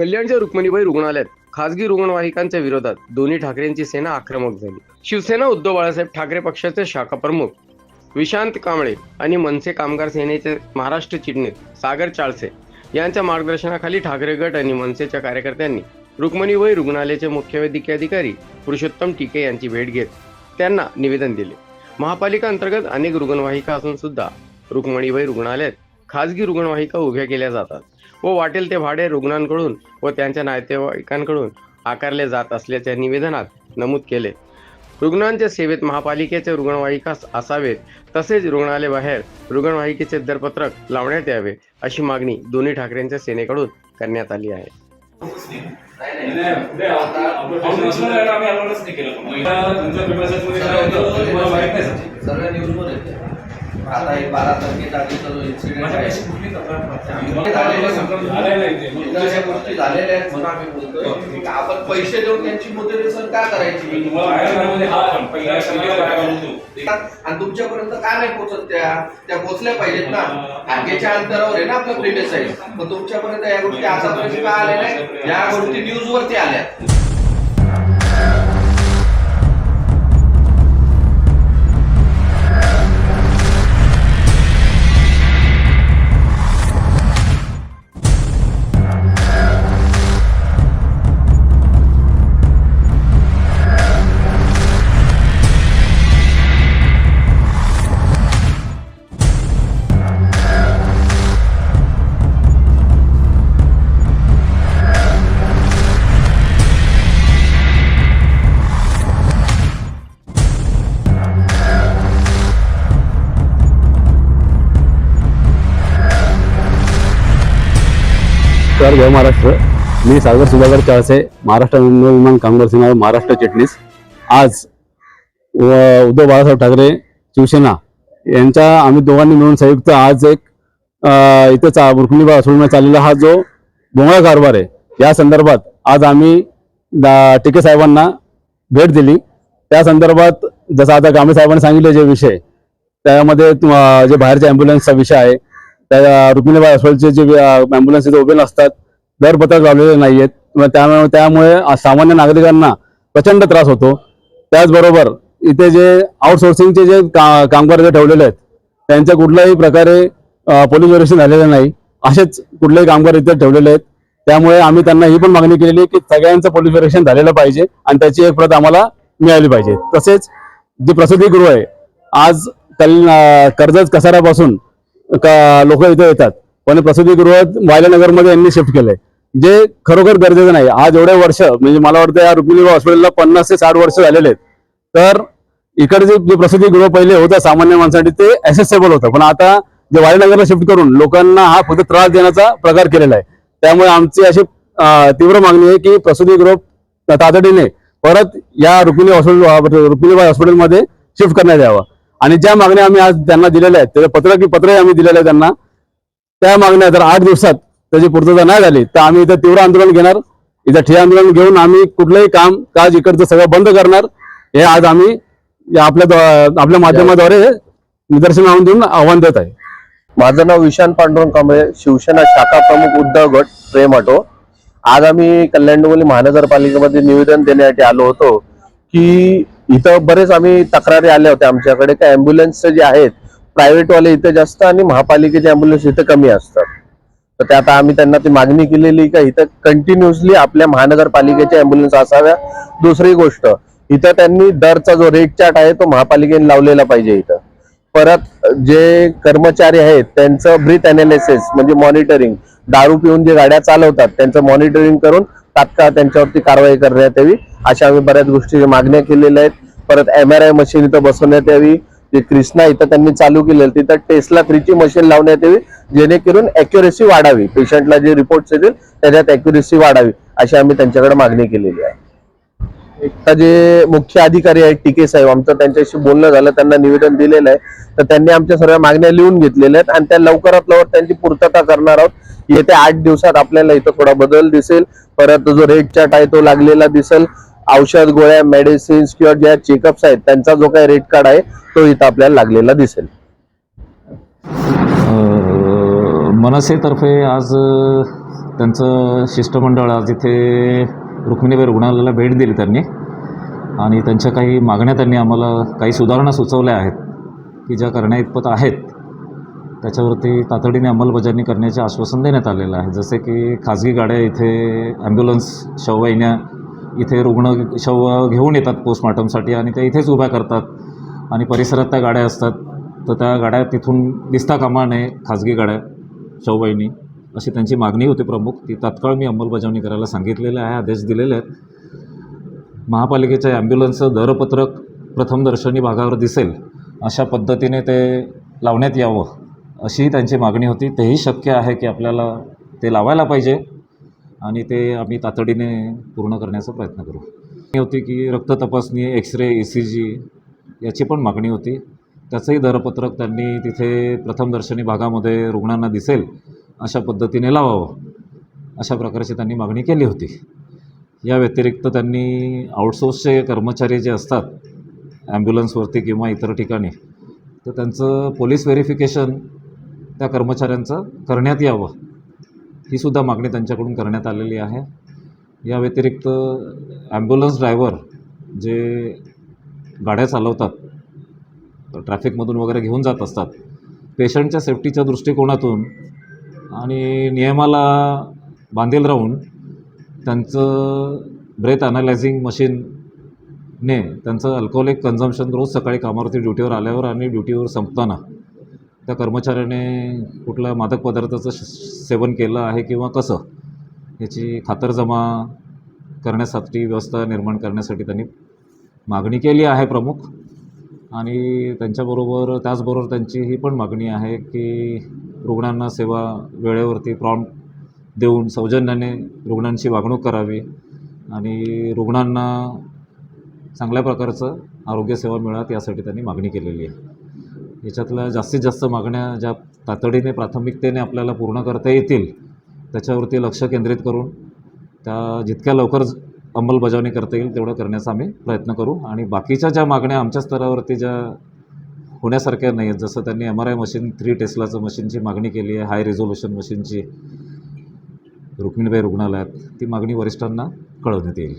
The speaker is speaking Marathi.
कल्याणच्या रुक्मिणीबाई रुग्णालयात खासगी रुग्णवाहिकांच्या विरोधात दोन्ही ठाकरेंची सेना आक्रमक झाली. शिवसेना उद्धव बाळासाहेब ठाकरे पक्षाचे शाखा प्रमुख विशांत कांबळे आणि मनसे कामगार सेनेचे महाराष्ट्र चिटणीस सागर चाळसे यांच्या मार्गदर्शनाखाली ठाकरे गट आणि मनसेच्या कार्यकर्त्यांनी रुक्मिणीबाई रुग्णालयाचे मुख्य वैद्यकीय अधिकारी पुरुषोत्तम टिके यांची भेट घेत त्यांना निवेदन दिले. महापालिका अंतर्गत अनेक रुग्णवाहिका असून सुद्धा रुक्मिणीबाई रुग्णालयात खासगी रुग्णवाहिका उभ्या केल्या जातात. व वाटेल ते भाडे रुग्णांकडून व त्यांच्या नातेवाईकांकडून आकारले जात असल्याच्या निवेदनात नमूद केले रुग्णांच्या सेवेत महापालिकेचे रुग्णवाहिका असावेत तसेच रुग्णालयाबाहेर रुग्णवाहिकेचे दरपत्रक लावण्यात यावे अशी मागणी दोन्ही ठाकरेंच्या सेनेकडून करण्यात आली आहे सर्व न्यूज आता एक बारा तारखेच्या आधीचा जो इन्सिडेंट आहे. गोष्टी झालेल्या आहेत म्हणून आम्ही बोलतोय. की आपण पैसे देऊन त्यांची मोटिवेशन का करायची? आणि तुमच्यापर्यंत का नाही पोहोचत त्या? त्या पोहोचल्या पाहिजेत ना. हाकेच्या अंतरावर आहे ना आपलं आहे पण तुमच्यापर्यंत या गोष्टी आतापर्यंत का आल्या नाही? या गोष्टी न्यूज वरती आल्या. नमस्कार जय महाराष्ट्र. मी सागर सुधाकर चाळसे महाराष्ट्र विमान कामगार सेना महाराष्ट्र चिटणीस. आज उद्धव बाळासाहेब ठाकरे शिवसेना यांच्या आम्ही दोघांनी मिळून संयुक्त आज एक इथे चा रुक्मिणीबाई सोडण्यात चाललेला हा जो भोंगळा कारभार आहे या संदर्भात आज आम्ही टिके साहेबांना भेट दिली. त्या संदर्भात जसं आता गामे साहेबांनी सांगितले जे विषय त्यामध्ये जे बाहेरच्या ॲम्ब्युलन्सचा विषय आहे त्या रुक्मिणीबाई अस्वलचे जे अँब्युलन्स इथे उभे नसतात दरपत्रक लावलेले नाही आहेत त्यामुळे त्यामुळे सामान्य नागरिकांना प्रचंड त्रास होतो. त्याचबरोबर इथे जे आउटसोर्सिंगचे जे का कामगार जे ठेवलेले आहेत त्यांच्या कुठल्याही प्रकारे पोलीस व्हेरिफिकेशन झालेलं नाही. असेच कुठलेही कामगार इथे ठेवलेले आहेत. त्यामुळे आम्ही त्यांना ही पण मागणी केलेली की सगळ्यांचं पोलीस व्हेरिफिकेशन झालेलं पाहिजे आणि त्याची एक प्रत आम्हाला मिळाली पाहिजे. तसेच जे प्रसिद्धीगृह आहे आज कल कर्जत कसाऱ्यापासून का लोक इथे येतात? पण प्रसूतीगृह वायलानगरमध्ये यांनी शिफ्ट केलंय. जे खरोखर गरजेचं नाही. आज एवढे वर्ष म्हणजे मला वाटतं या रुक्मिणी हॉस्पिटलला पन्नास ते साठ वर्ष झालेले आहेत. तर इकडे जे प्रसूतीगृह पहिले होतं सामान्य माणसासाठी ते ऍसेसेबल होतं. पण आता जे वायलानगरला शिफ्ट करून लोकांना हा फक्त त्रास देण्याचा प्रकार केलेला आहे. त्यामुळे आमची अशी तीव्र मागणी आहे की प्रसूतीगृह तातडीने परत या रुक्मिणी हॉस्पिटल रुक्मिणीबाई हॉस्पिटलमध्ये शिफ्ट करण्यात यावं. आणि ज्या मागण्या आम्ही आज त्यांना दिलेल्या आहेत त्याचं पत्र की पत्रही आम्ही दिलेले आहे त्यांना त्या मागण्या जर आठ दिवसात त्याची पूर्तता नाही झाली तर आम्ही इथं तीव्र आंदोलन घेणार. इथं ठे आंदोलन घेऊन आम्ही कुठलंही काम काज इकडचं सगळं बंद करणार. हे आज आम्ही आपल्या आपल्या माध्यमाद्वारे निदर्शन आणून देऊन आव्हान देत आहे. माझं नाव विशांत पांडुरंग कांबळे शिवसेना शाखा प्रमुख उद्धव गट प्रेम ऑटो. आज आम्ही कल्याण डोंबिवली महानगरपालिकेमध्ये निवेदन देण्यासाठी आलो होतो की इथं बरेच आम्ही तक्रारी आल्या होत्या आमच्याकडे. का अँब्युलन्स जे आहेत प्रायव्हेट वाले इथे जास्त आणि महापालिकेचे अँब्युलन्स इथं कमी असतात. तर ते आता आम्ही त्यांना ती मागणी केलेली का इथं कंटिन्युअसली आपल्या महानगरपालिकेचे अँब्युलन्स असाव्या. दुसरी गोष्ट इथं त्यांनी दरचा जो रेट चार्ट आहे तो महापालिकेने लावलेला पाहिजे इथं. परत जे कर्मचारी आहेत त्यांचं ब्रीथ अनालिसिस म्हणजे मॉनिटरिंग दारू पिऊन जे गाड्या चालवतात त्यांचं मॉनिटरिंग करून तात्काळ त्यांच्यावरती कारवाई करण्यात यावी. अशा आम्ही बऱ्याच गोष्टी मागण्या केलेल्या आहेत. परत एम आर आय मशीन इथं बसवण्यात यावी. जे कृष्णा इथं त्यांनी चालू केलेलं तिथं टेस्टला थ्रीची मशीन लावण्यात यावी. जेणेकरून अॅक्युरेसी वाढावी. पेशंटला जे रिपोर्ट्स येतील त्याच्यात अॅक्युरेसी वाढावी. अशी आम्ही त्यांच्याकडे मागणी केलेली आहे. आता जे मुख्य अधिकारी आहेत टीके साहेब आमचं त्यांच्याशी बोलणं झालं त्यांना निवेदन दिलेलं आहे. तर त्यांनी आमच्या सर्व मागण्या लिहून घेतलेल्या आहेत आणि त्या लवकरात लवकर त्यांची पूर्तता करणार आहोत. येत्या आठ दिवसात आपल्याला इथं थोडा बदल दिसेल. परत जो रेट चार्ट आहे तो लागलेला दिसेल. औषध गोळ्या मेडिसिन्स किंवा ज्या चेकअप्स आहेत त्यांचा जो काही रेट कार्ड आहे तो इथं आपल्याला लागलेला दिसेल. मनसेतर्फे आज त्यांचं शिष्टमंडळ आज इथे रुक्मिणीबाई रुग्णालयाला भेट दिली त्यांनी. आणि त्यांच्या काही मागण्या त्यांनी आम्हाला काही सुधारणा सुचवल्या आहेत की ज्या करण्याइतपत आहेत. त्याच्यावरती तातडीने अंमलबजावणी करण्याचे आश्वासन देण्यात आलेलं आहे. जसे की खाजगी गाड्या इथे ॲम्ब्युलन्स शववाहिन्या इथे रुग्ण शव घेऊन येतात पोस्टमॉर्टमसाठी आणि त्या इथेच उभ्या करतात. आणि परिसरात त्या गाड्या असतात. तर त्या गाड्या तिथून दिसता कामा नये खाजगी गाड्या शववाहिनी अशी त्यांची मागणी होती प्रमुख. ती तात्काळ मी अंमलबजावणी करायला सांगितलेलं आहे आदेश दिलेले आहेत. महापालिकेच्या ॲम्ब्युलन्सचं दरपत्रक प्रथमदर्शनी भागावर दिसेल अशा पद्धतीने ते लावण्यात यावं. अशी त्यांची मागणी होती. तेही शक्य आहे की आपल्याला ते लावायला पाहिजे आणि ते आम्ही तातडीने पूर्ण करण्याचा प्रयत्न करू. होती की रक्त तपासणी X ray E C G याची पण मागणी होती. त्याचंही दरपत्रक त्यांनी तिथे प्रथमदर्शनी भागामध्ये रुग्णांना दिसेल अशा पद्धतीने लावावं अशा प्रकारची त्यांनी मागणी केली होती. या व्यतिरिक्त त्यांनी आउटसोर्सचे कर्मचारी जे असतात ॲम्ब्युलन्सवरती किंवा इतर ठिकाणी तर त्यांचं पोलीस व्हेरिफिकेशन त्या कर्मचाऱ्यांचं करण्यात यावं ही सुद्धा मागणी त्यांच्याकडून करण्यात आलेली आहे. या व्यतिरिक्त ॲम्ब्युलन्स ड्रायव्हर जे गाड्या चालवतात ट्रॅफिकमधून वगैरे घेऊन जात असतात पेशंटच्या सेफ्टीच्या दृष्टिकोनातून आणि नियमाला बांधील राहून त्यांचं ब्रेथ ॲनालायझिंग मशीनने त्यांचं अल्कोहोलिक कन्झम्पशन रोज सकाळी कामावरती ड्युटीवर आल्यावर आणि ड्युटीवर संपताना त्या कर्मचाऱ्याने कुठल्या मादक पदार्थाचं सेवन केलं आहे किंवा कसं याची खातरजमा करण्यासाठी व्यवस्था निर्माण करण्यासाठी त्यांनी मागणी केली आहे प्रमुख. आणि त्यांच्याबरोबर त्याचबरोबर त्यांची ही पण मागणी आहे की रुग्णांना सेवा वेळेवरती प्रॉम्प्ट देऊन सौजन्याने रुग्णांची वागणूक करावी आणि रुग्णांना चांगल्या प्रकारचं आरोग्यसेवा मिळात यासाठी त्यांनी मागणी केलेली आहे. याच्यातल्या जास्तीत जास्त मागण्या ज्या तातडीने प्राथमिकतेने आपल्याला पूर्ण करता येतील त्याच्यावरती लक्ष केंद्रित करून त्या जितक्या लवकर अंमलबजावणी करता येईल तेवढं करण्याचा आम्ही प्रयत्न करू. आणि बाकीच्या ज्या मागण्या आमच्या स्तरावरती ज्या होण्यासारख्या नाही आहेत जसं त्यांनी M R I machine three टेस्लाचं मशीनची मागणी केली आहे हाय रिझोल्युशन मशीनची रुक्मिणीबाई रुग्णालयात ती मागणी वरिष्ठांना कळवण्यात येईल.